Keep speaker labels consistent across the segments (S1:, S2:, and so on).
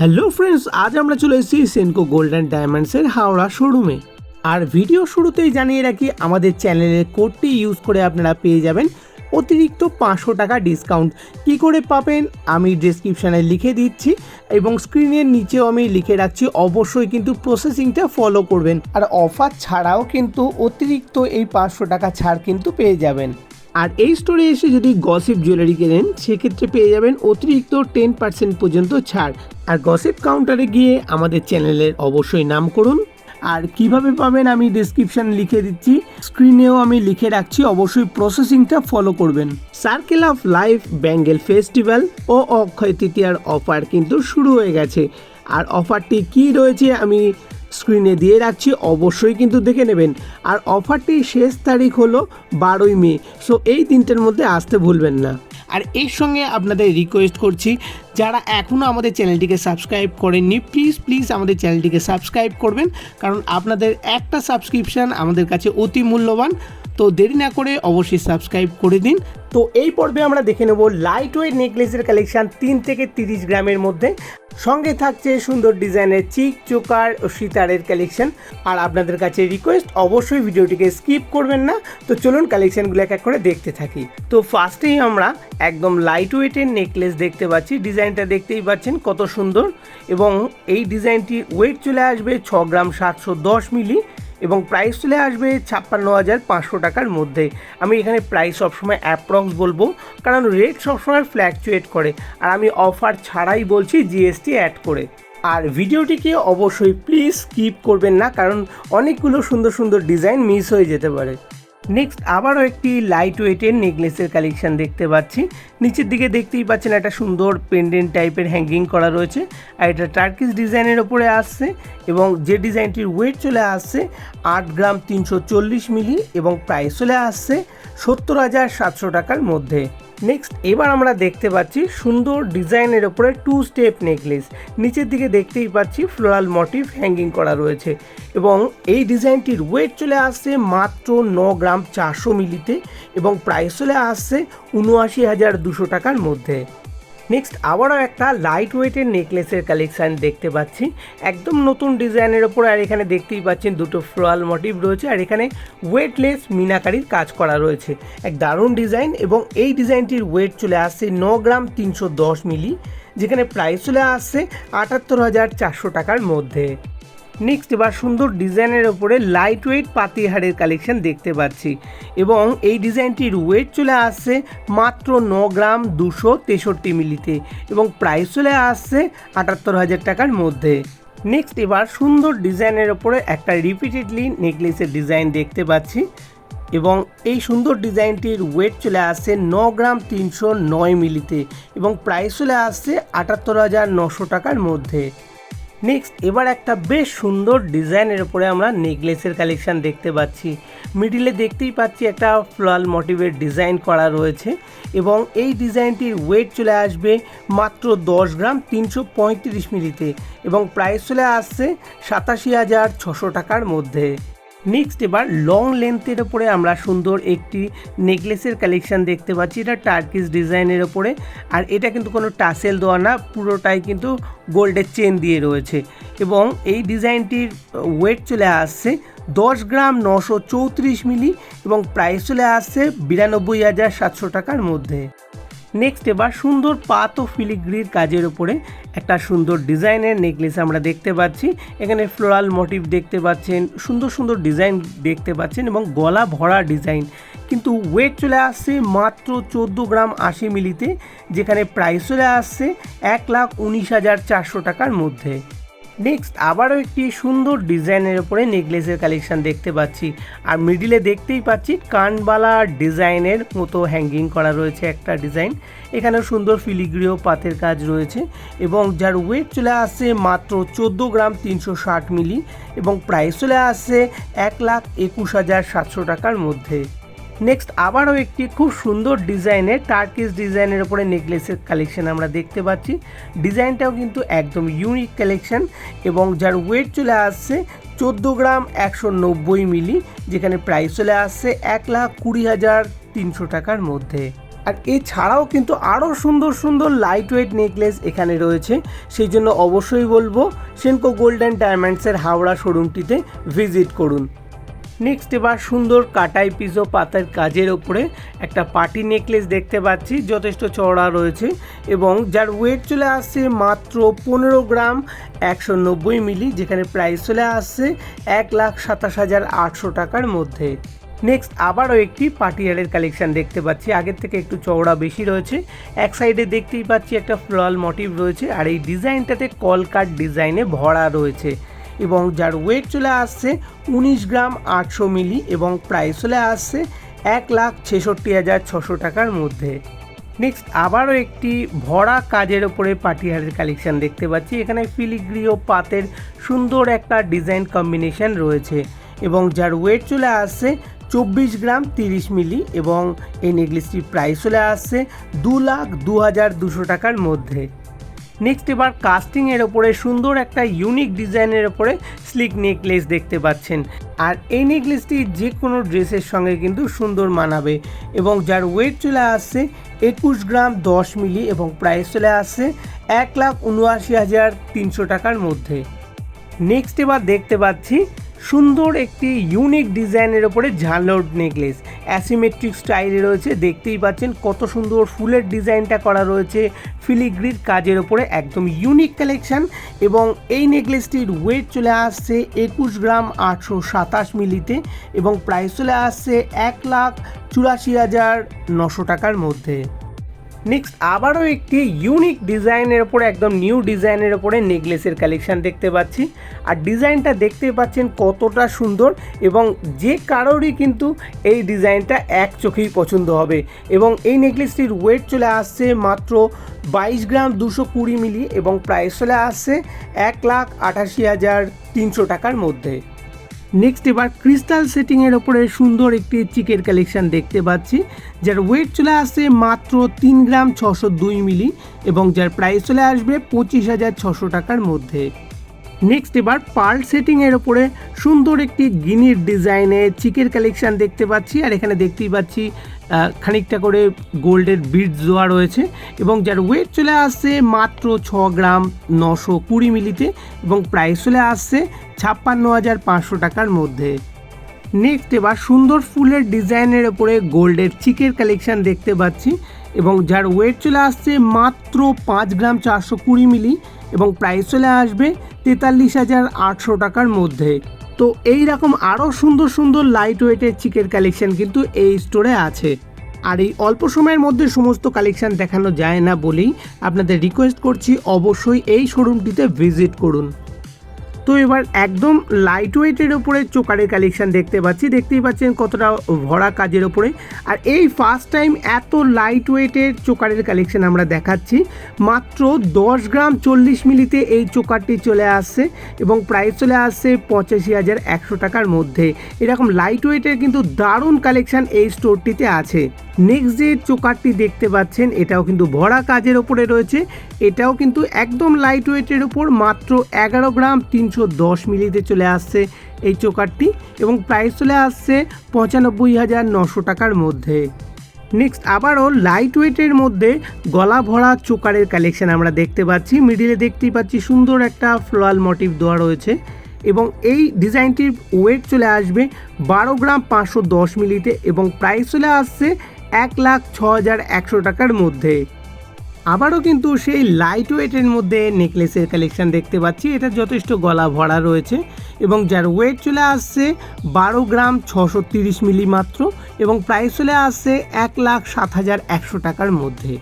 S1: Hello friends আজ আমরা চলে এসেছি সেনকো গোল্ড অ্যান্ড ডায়মন্ডসের হাওড়া শোরুমে আর ভিডিও শুরুতেই জানিয়ে রাখি, আমাদের চ্যানেলের কোডটি ইউজ করে আপনারা পেয়ে যাবেন অতিরিক্ত পাঁচশো টাকা ডিসকাউন্ট কি করে পাবেন, আমি ডেসক্রিপশানে লিখে দিচ্ছি এবং স্ক্রিনের নিচেও আমি লিখে রাখছি, অবশ্যই কিন্তু প্রসেসিংটা ফলো করবেন। আর অফার ছাড়াও কিন্তু অতিরিক্ত এই পাঁচশো টাকা ছাড় কিন্তু পেয়ে যাবেন। আর এই স্টোরে এসে যদি গসিপ জুয়েলারি কেনেন, সেক্ষেত্রে পেয়ে যাবেন অতিরিক্ত টেন পার্সেন্ট পর্যন্ত ছাড়। আর গসিপ কাউন্টারে গিয়ে আমাদের চ্যানেলের অবশ্যই নাম করুন। আর কীভাবে পাবেন আমি ডিসক্রিপশন লিখে দিচ্ছি। স্ক্রিনেও আমি লিখে রাখছি, অবশ্যই প্রসেসিংটা ফলো করবেন। Circle of life bangle festival ও অক্ষয় তৃতীয়ার অফার কিন্তু শুরু হয়ে গেছে। আর অফারটি কি রয়েছে আমি স্ক্রিনে দিয়ে রাখছি, অবশ্যই কিন্তু দেখে নেবেন। আর অফারটির শেষ তারিখ হলো বারোই মে সো এই তিনটের মধ্যে আসতে ভুলবেন না। আর এর সঙ্গে আপনাদের রিকোয়েস্ট করছি, যারা এখনও আমাদের চ্যানেলটিকে সাবস্ক্রাইব করেননি প্লিজ প্লিজ আমাদের চ্যানেলটিকে সাবস্ক্রাইব করবেন, কারণ আপনাদের একটা সাবস্ক্রিপশান আমাদের কাছে অতি মূল্যবান। তো দেরি না করে অবশ্যই সাবস্ক্রাইব করে দিন। তো এই পর্বে আমরা দেখে নেব লাইট ওয়েট নেকলেসের কালেকশন তিন থেকে তিরিশ গ্রামের মধ্যে। সঙ্গে থাকছে সুন্দর ডিজাইনের চিক চোকার ও সিতারের কালেকশন আর আপনাদের কাছে রিকোয়েস্ট অবশ্যই ভিডিওটিকে স্কিপ করবেন না। তো চলুন কালেকশনগুলো এক এক করে দেখতে থাকি। তো ফার্স্টেই আমরা একদম লাইট ওয়েটের নেকলেস দেখতে পাচ্ছি। ডিজাইনটা দেখতেই পাচ্ছেন কত সুন্দর। এবং এই ডিজাইনটি ওয়েট চলে আসবে ছ গ্রাম সাতশো দশ মিলি। এবং প্রাইস চলে আসবে ছাপ্পান্ন হাজার পাঁচশো টাকার মধ্যে। আমি এখানে প্রাইস সবসময় অ্যাপ্রক্স বলব, কারণ রেট সবসময় ফ্ল্যাকচুয়েট করে। আর আমি অফার ছাড়াই বলছি জিএসটি অ্যাড করে। আর ভিডিওটিকে অবশ্যই প্লিজ স্কিপ করবেন না, কারণ অনেকগুলো সুন্দর সুন্দর ডিজাইন মিস হয়ে যেতে পারে। নেক্সট আবারও একটি লাইট ওয়েটের নেকলেসের কালেকশন দেখতে পাচ্ছি। নিচের দিকে দেখতেই পাচ্ছেন একটা সুন্দর পেন্ডেন্ট টাইপের হ্যাঙ্গিং করা রয়েছে, আর এটা টার্কিস ডিজাইনের ওপরে আসছে। এবং যে ডিজাইনটির ওয়েট চলে আসছে আট গ্রাম তিনশো চল্লিশ মিলি এবং প্রাইস চলে আসছে সত্তর হাজার সাতশো টাকার মধ্যে। নেক্সট এবার আমরা দেখতে পাচ্ছি সুন্দর ডিজাইনের ওপরে টু স্টেপ নেকলেস নিচের দিকে দেখতেই পাচ্ছি ফ্লোরাল মোটিভ হ্যাঙ্গিং করা রয়েছে এবং এই ডিজাইনটির ওয়েট চলে আসছে মাত্র ন গ্রাম চারশো মিলিতে এবং প্রাইস চলে আসছে উনআশি হাজার দুশো টাকার মধ্যে। নেক্সট আবারও একটা লাইট ওয়েটের নেকলেসের কালেকশান দেখতে পাচ্ছি। একদম নতুন ডিজাইনের ওপর, আর এখানে দেখতেই পাচ্ছেন দুটো ফ্লোয়াল মোটিভ রয়েছে, আর এখানে ওয়েটলেস মিনাকারির কাজ করা রয়েছে। এক দারুণ ডিজাইন, এবং এই ডিজাইনটির ওয়েট চলে আসছে ন গ্রাম তিনশো দশ মিলি, যেখানে প্রাইস চলে আসছে আটাত্তর হাজার চারশো টাকার মধ্যে। নেক্সট এবার সুন্দর ডিজাইনের ওপরে লাইট ওয়েট পাতিহারের কালেকশন দেখতে পাচ্ছি। এবং এই ডিজাইনটির ওয়েট চলে আসছে মাত্র ন গ্রাম দুশো তেষট্টি মিলিতে এবং প্রাইস চলে আসছে আটাত্তর হাজার টাকার মধ্যে। নেক্সট এবার সুন্দর ডিজাইনের ওপরে একটা রিপিটেডলি নেকলেসের ডিজাইন দেখতে পাচ্ছি। এবং এই সুন্দর ডিজাইনটির ওয়েট চলে আসছে ন গ্রাম তিনশো নয় মিলিতে এবং প্রাইস চলে আসছে আটাত্তর হাজার নশো টাকার মধ্যে। নেক্সট এবার একটা বেশ সুন্দর ডিজাইনের উপরে আমরা নেকলেসের কালেকশান দেখতে পাচ্ছি। মিডিলে দেখতেই পাচ্ছি একটা ফ্লাল মোটিভের ডিজাইন করা রয়েছে এবং এই ডিজাইনটির ওয়েট চলে আসবে মাত্র দশ গ্রাম তিনশো পঁয়ত্রিশ মিলিতে এবং প্রাইস চলে আসছে সাতাশি হাজার ছশো টাকার মধ্যে। নেক্সট এবার লং লেন্থের ওপরে আমরা সুন্দর একটি নেকলেসের কালেকশন দেখতে পাচ্ছি। এটা টার্কিস ডিজাইনের ওপরে। আর এটা কিন্তু কোনো টাসেল দেওয়া না, পুরোটাই কিন্তু গোল্ডের চেন দিয়ে রয়েছে। এবং এই ডিজাইনটির ওয়েট চলে আসছে দশ গ্রাম নশো চৌত্রিশ মিলি এবং প্রাইস চলে আসছে বিরানব্বই হাজার সাতশো টাকার মধ্যে। নেক্সট এবার সুন্দর পাত ও ফিলিগ্রির কাজের ওপরে একটা সুন্দর ডিজাইনের নেকলেস আমরা দেখতে পাচ্ছি। এখানে ফ্লোরাল মোটিভ দেখতে পাচ্ছেন, সুন্দর সুন্দর ডিজাইন দেখতে পাচ্ছেন এবং গলা ভরা ডিজাইন কিন্তু ওয়েট চলে আসছে মাত্র চোদ্দ গ্রাম আশি মিলিতে, যেখানে প্রাইস চলে আসছে এক লাখ উনিশ হাজার চারশো টাকার মধ্যে। নেক্সট আবারও একটি সুন্দর ডিজাইনের উপরে নেকলেসের কালেকশন দেখতে পাচ্ছি। আর মিডিলে দেখতেই পাচ্ছি কানবালা ডিজাইনের মতো হ্যাঙ্গিং করা রয়েছে একটা ডিজাইন এখানেও সুন্দর ফিলিগ্রিও পাতের কাজ রয়েছে এবং যার ওয়েট চলে আসছে মাত্র চোদ্দ গ্রাম তিনশো ষাট মিলি এবং প্রাইস চলে আসছে এক লাখ একুশ হাজার সাতশো টাকার মধ্যে। নেক্সট আবারও একটি খুব সুন্দর ডিজাইনের টার্কিস ডিজাইনের উপরে নেকলেসের কালেকশন আমরা দেখতে পাচ্ছি। ডিজাইনটাও কিন্তু একদম ইউনিক কালেকশন এবং যার ওয়েট চলে আসছে চোদ্দ গ্রাম একশো নব্বই মিলি, যেখানে প্রাইস চলে আসছে এক লাখ কুড়ি হাজার তিনশো টাকার মধ্যে। আর এছাড়াও কিন্তু আরও সুন্দর সুন্দর লাইট ওয়েট নেকলেস এখানে রয়েছে। সেই জন্য অবশ্যই বলব সেনকো গোল্ডেন ডায়মন্ডসের হাওড়া শোরুমটিতে ভিজিট করুন। নেক্সট এবার সুন্দর কাটাই পিসো পাতার কাজের ওপরে একটা পার্টি নেকলেস দেখতে পাচ্ছি, যথেষ্ট চওড়া রয়েছে এবং যার ওয়েট চলে আসছে মাত্র পনেরো গ্রাম একশো নব্বই মিলি, যেখানে প্রাইস চলে আসছে এক লাখ সাতাশ হাজার আটশো টাকার মধ্যে। নেক্সট আবারও একটি পাটিয়ারের কালেকশন দেখতে পাচ্ছি, আগের থেকে একটু চওড়া বেশি রয়েছে। এক সাইডে দেখতেই পাচ্ছি একটা ফ্লোরাল মোটিভ রয়েছে, আর এই ডিজাইনটাতে কলকাট ডিজাইনে ভরা রয়েছে। এবং যার ওয়েট চলে আসছে উনিশ গ্রাম আটশো মিলি এবং প্রাইস চলে আসছে এক লাখ ছেষট্টি হাজার ছশো টাকার মধ্যে। নেক্সট আবারও একটি ভরা কাজের ওপরে পাটিহারের কালেকশন দেখতে পাচ্ছি। এখানে ফিলিগ্রি ও পাতের সুন্দর একটা ডিজাইন কম্বিনেশন রয়েছে এবং যার ওয়েট চলে আসছে চব্বিশ গ্রাম তিরিশ মিলি এবং এই নেকলেসটির প্রাইস চলে আসছে দু লাখ দু হাজার দুশো টাকার মধ্যে। নেক্সট এবার কাস্টিংয়ের ওপরে সুন্দর একটা ইউনিক ডিজাইনের ওপরে স্লিক নেকলেস দেখতে পাচ্ছেন। আর এই নেকলেসটি যে কোনো ড্রেসের সঙ্গে কিন্তু সুন্দর মানাবে এবং যার ওয়েট চলে আসছে একুশ গ্রাম দশ মিলি এবং প্রাইস চলে আসছে এক লাখ উনআশি হাজার তিনশো টাকার মধ্যে। নেক্সট এবার দেখতে পাচ্ছি সুন্দর একটি ইউনিক ডিজাইনের ওপরে ঝালর নেকলেস অ্যাসিমেট্রিক স্টাইলে রয়েছে। দেখতেই পাচ্ছেন কত সুন্দর ফুলের ডিজাইনটা করা রয়েছে। ফিলিগ্রির কাজের ওপরে একদম ইউনিক কালেকশন এবং এই নেকলেসটির ওয়েট চলে আসছে একুশ গ্রাম আটশো সাতাশ মিলিতে এবং প্রাইস চলে আসছে এক লাখ চুরাশি হাজার নশো টাকার মধ্যে। নেক্সট আবারও একটি ইউনিক ডিজাইনের ওপরে, একদম নিউ ডিজাইনের ওপরে নেকলেসের কালেকশন দেখতে পাচ্ছি। আর ডিজাইনটা দেখতে পাচ্ছেন কতটা সুন্দর এবং যে কারোরই কিন্তু এই ডিজাইনটা এক চোখেই পছন্দ হবে। এবং এই নেকলেসটির ওয়েট চলে আসছে মাত্র বাইশ গ্রাম দুশো কুড়ি মিলি এবং প্রাইস চলে আসছে এক লাখ আটাশি হাজার তিনশো টাকার মধ্যে। নেক্সট এবার ক্রিস্টাল সেটিংয়ের ওপরে সুন্দর একটি চিকের কালেকশন দেখতে পাচ্ছি, যার ওয়েট চলে আসছে মাত্র তিন গ্রাম ছশো দুই মিলি এবং যার প্রাইস চলে আসবে পঁচিশ হাজার ছশো টাকার মধ্যে। নেক্সট এবার পার্ল সেটিংয়ের ওপরে সুন্দর একটি গিনির ডিজাইনে চিকের কালেকশান দেখতে পাচ্ছি, আর এখানে দেখতেই পাচ্ছি খানিকটা করে গোল্ডের বিট জোয়া রয়েছে এবং যার ওয়েট চলে আসছে মাত্র ছ গ্রাম নশো কুড়ি মিলিতে এবং প্রাইস চলে আসছে ছাপ্পান্ন হাজার পাঁচশো টাকার মধ্যে। নেক্সট এবার সুন্দর ফুলের ডিজাইনের ওপরে গোল্ডের চিকের কালেকশন দেখতে পাচ্ছি এবং যার ওয়েট চলে আসছে মাত্র পাঁচ গ্রাম চারশো কুড়ি মিলি এবং প্রাইস চলে আসবে তেতাল্লিশ হাজার আটশো টাকার মধ্যে। তো এই রকম আরও সুন্দর সুন্দর লাইট ওয়েটের চিকের কালেকশন কিন্তু এই স্টোরে আছে। আর এই অল্প সময়ের মধ্যে সমস্ত কালেকশন দেখানো যায় না বলেই আপনাদের রিকোয়েস্ট করছি অবশ্যই এই শোরুমটিতে ভিজিট করুন। তো এবার একদম লাইট ওয়েটের ওপরে চোকারের কালেকশন দেখতে পাচ্ছি। দেখতেই পাচ্ছেন কতটা ভরা কাজের ওপরে আর এই ফার্স্ট টাইম এত লাইট ওয়েটের চোকারের কালেকশন আমরা দেখাচ্ছি। মাত্র দশ গ্রাম চল্লিশ মিলিতে এই চোকারটি চলে আসছে এবং প্রাইস চলে আসছে পঁচাশি হাজার একশো টাকার মধ্যে। এরকম লাইট ওয়েটের কিন্তু দারুণ কালেকশন এই স্টোরটিতে আছে। নেক্সট যে চোকারটি দেখতে পাচ্ছেন, এটাও কিন্তু ভরা কাজের ওপরে রয়েছে। এটাও কিন্তু একদম লাইট ওয়েটের ওপর মাত্র এগারো গ্রাম তিনশো দশ মিলিতে চলে আসছে এই চোকারটি এবং প্রাইস চলে আসছে পঁচানব্বই হাজার নশো টাকার মধ্যে। নেক্সট আবারও লাইট ওয়েটের মধ্যে গলা ভরা চোকারের কালেকশন আমরা দেখতে পাচ্ছি। মিডিলে দেখতেই পাচ্ছি সুন্দর একটা ফ্লোরাল মোটিভ দেওয়া রয়েছে এবং এই ডিজাইনটির ওয়েট চলে আসবে বারো গ্রাম পাঁচশো দশ মিলিতে এবং প্রাইস চলে আসছে এক লাখ ছ হাজার একশো টাকার মধ্যে। আবারও কিন্তু সেই লাইট ওয়েটের মধ্যে নেকলেসের কালেকশান দেখতে পাচ্ছি। এটা যথেষ্ট গলা ভরা রয়েছে এবং যার ওয়েট চলে আসছে বারো গ্রাম ছশো তিরিশ মিলি মাত্র এবং প্রাইস চলে আসছে এক লাখ সাত হাজার একশো টাকার মধ্যে।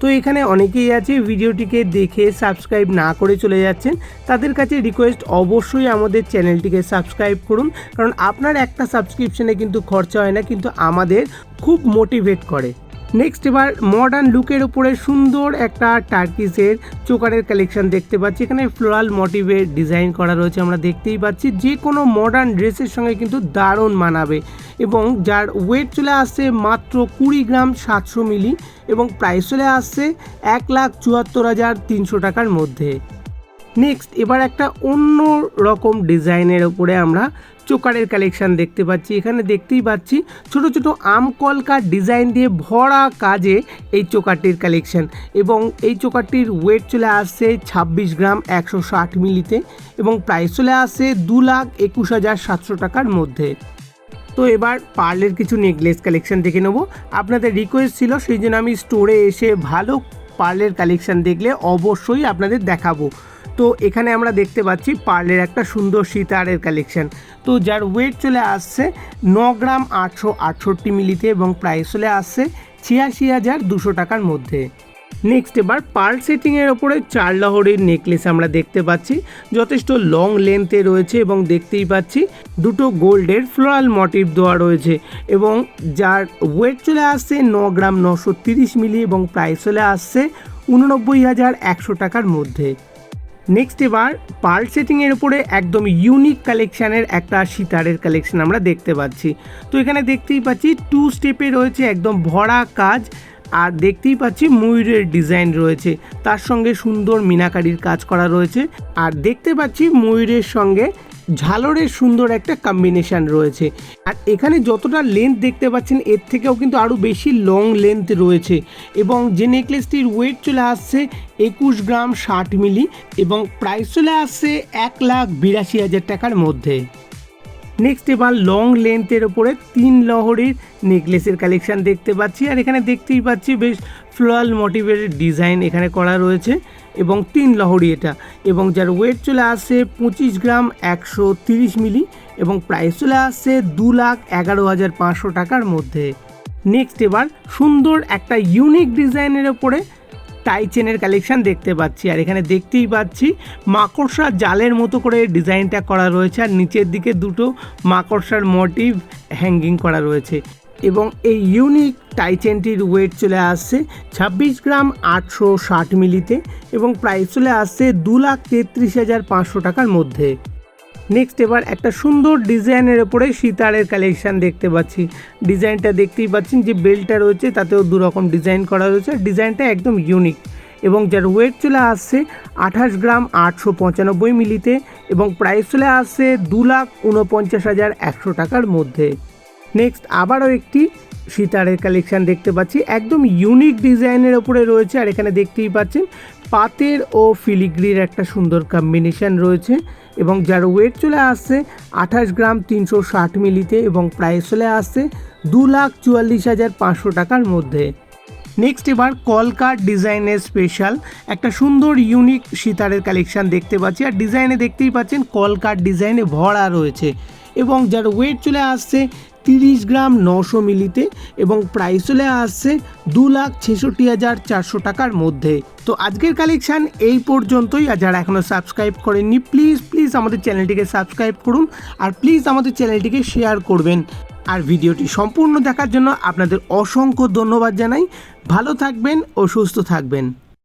S1: তো এখানে অনেকেই আছে ভিডিওটিকে দেখে সাবস্ক্রাইব না করে চলে যাচ্ছেন, তাদের কাছে রিকোয়েস্ট অবশ্যই আমাদের চ্যানেলটিকে সাবস্ক্রাইব করুন, কারণ আপনার একটা সাবস্ক্রিপশনে কিন্তু খরচা হয় না, কিন্তু আমাদের খুব মোটিভেট করে। নেক্সট এবার মডার্ন লুকের উপরে সুন্দর একটা টার্কিসের চোকারের কালেকশন দেখতে পাচ্ছি। এখানে ফ্লোরাল মোটিভের ডিজাইন করা রয়েছে, আমরা দেখতেই পাচ্ছি। যে কোনো মডার্ন ড্রেসের সঙ্গে কিন্তু দারুণ মানাবে এবং যার ওয়েট চলে আসছে মাত্র কুড়ি গ্রাম সাতশো মিলি এবং প্রাইস চলে আসছে এক লাখ চুয়াত্তর হাজার তিনশো টাকার মধ্যে। নেক্সট এবার একটা অন্য রকম ডিজাইনের ওপরে আমরা চোকারের কালেকশন দেখতে পাচ্ছি। এখানে দেখতেই পাচ্ছি ছোট ছোট আম কলকার ডিজাইন দিয়ে ভরা কাজে এই চোকারটির কালেকশন এবং এই চোকারটির ওয়েট চলে আসছে ছাব্বিশ গ্রাম একশো ষাট মিলিতে এবং প্রাইস চলে আসছে দু লাখ একুশ হাজার সাতশো টাকার মধ্যে। তো এবার পার্লের কিছু নেকলেস কালেকশন দেখে নেব। আপনাদের রিকোয়েস্ট ছিল, সেই জন্য আমি স্টোরে এসে ভালো পার্লের কালেকশন দেখলে অবশ্যই আপনাদের দেখাবো। তো এখানে আমরা দেখতে পাচ্ছি পার্লের একটা সুন্দর সীতারের কালেকশন তো যার ওয়েট চলে আসছে ন গ্রাম আটশো আটষট্টি মিলিতে এবং প্রাইস চলে আসছে ছিয়াশি হাজার দুশো টাকার মধ্যে। নেক্সট এবার পার্ল সেটিংয়ের ওপরে চার লহরের নেকলেস আমরা দেখতে পাচ্ছি। যথেষ্ট লং লেন্থে রয়েছে এবং দেখতেই পাচ্ছি দুটো গোল্ডের ফ্লোরাল মোটিভ দেওয়া রয়েছে এবং যার ওয়েট চলে আসছে ন গ্রাম নশো তিরিশ মিলি এবং প্রাইস চলে আসছে উননব্বই হাজার একশো টাকার মধ্যে। নেক্সট এবার পার্ল সেটিংয়ের উপরে একদম ইউনিক কালেকশানের একটা সিতারের কালেকশন আমরা দেখতে পাচ্ছি। তো এখানে দেখতেই পাচ্ছি টু স্টেপে রয়েছে একদম ভরা কাজ, আর দেখতেই পাচ্ছি ময়ূরের ডিজাইন রয়েছে। তার সঙ্গে সুন্দর মিনাকারির কাজ করা রয়েছে। আর দেখতে পাচ্ছি ময়ূরের সঙ্গে ঝালরের সুন্দর একটা কম্বিনেশন রয়েছে। আর এখানে যতটা লেন্থ দেখতে পাচ্ছেন, এর থেকেও কিন্তু আরও বেশি লং লেন্থ রয়েছে। এবং যে নেকলেসটির ওয়েট চলে আসছে একুশ গ্রাম ষাট মিলি এবং প্রাইস চলে আসছে এক লাখ বিরাশি হাজার টাকার মধ্যে। নেক্সট এবার লং লেন্থের ওপরে তিন লহরের নেকলেসের কালেকশন দেখতে পাচ্ছি। আর এখানে দেখতেই পাচ্ছি বেশ ফ্লোরাল মোটিভের ডিজাইন এখানে করা রয়েছে। এবং তিন লহরি এটা। এবং যার ওয়েট চলে আসে পঁচিশ গ্রাম একশো তিরিশ মিলি এবং প্রাইস চলে আসছে দু লাখ এগারো হাজার পাঁচশো টাকার মধ্যে। নেক্সট এবার সুন্দর একটা ইউনিক ডিজাইনের ওপরে টাই চেনের কালেকশন দেখতে পাচ্ছি। আর এখানে দেখতেই পাচ্ছি মাকড়সা জালের মতো করে ডিজাইনটা করা রয়েছে। আর নিচের দিকে দুটো মাকড়সার মোটিভ হ্যাঙ্গিং করা রয়েছে। এবং এই ইউনিক টাইটেনটির ওয়েট চলে আসছে ছাব্বিশ গ্রাম আটশো ষাট মিলিতে এবং প্রাইস চলে আসছে দু লাখ তেত্রিশ হাজার পাঁচশো টাকার মধ্যে। নেক্সট এবার একটা সুন্দর ডিজাইনের ওপরে সিতারের কালেকশান দেখতে পাচ্ছি। ডিজাইনটা দেখতেই পাচ্ছেন যে বেল্টটা রয়েছে, তাতেও দু রকম ডিজাইন করা রয়েছে। ডিজাইনটা একদম ইউনিক এবং যার ওয়েট চলে আসছে আঠাশ গ্রাম আটশো পঁচানব্বই মিলিতে এবং প্রাইস চলে আসছে দু লাখ উনপঞ্চাশ হাজার একশো টাকার মধ্যে। নেক্সট আবারও একটি সিতারের কালেকশন দেখতে পাচ্ছি। একদম ইউনিক ডিজাইনের ওপরে রয়েছে, আর এখানে দেখতেই পাচ্ছেন পাতের ও ফিলিগ্রির একটা সুন্দর কম্বিনেশন রয়েছে এবং যার ওয়েট চলে আসছে আঠাশ গ্রাম তিনশো ষাট মিলিতে এবং প্রাইস চলে আসছে দু লাখ চুয়াল্লিশ হাজার পাঁচশো টাকার মধ্যে। নেক্সট এবার কলকার ডিজাইনের স্পেশাল একটা সুন্দর ইউনিক সিতারের কালেকশন দেখতে পাচ্ছি। আর ডিজাইনে দেখতেই পাচ্ছেন কলকার ডিজাইনে ভরা রয়েছে এবং যার ওয়েট চলে আসছে তিরিশ গ্রাম নশো মিলিতে এবং প্রাইস চলে আসছে দু লাখ ছেষট্টি হাজার চারশো টাকার মধ্যে। তো আজকের কালেকশান এই পর্যন্তই। আর যারা এখনও সাবস্ক্রাইব করেননি প্লিজ প্লিজ আমাদের চ্যানেলটিকে সাবস্ক্রাইব করুন আর প্লিজ আমাদের চ্যানেলটিকে শেয়ার করবেন। আর ভিডিওটি সম্পূর্ণ দেখার জন্য আপনাদের অসংখ্য ধন্যবাদ জানাই। ভালো থাকবেন ও সুস্থ থাকবেন।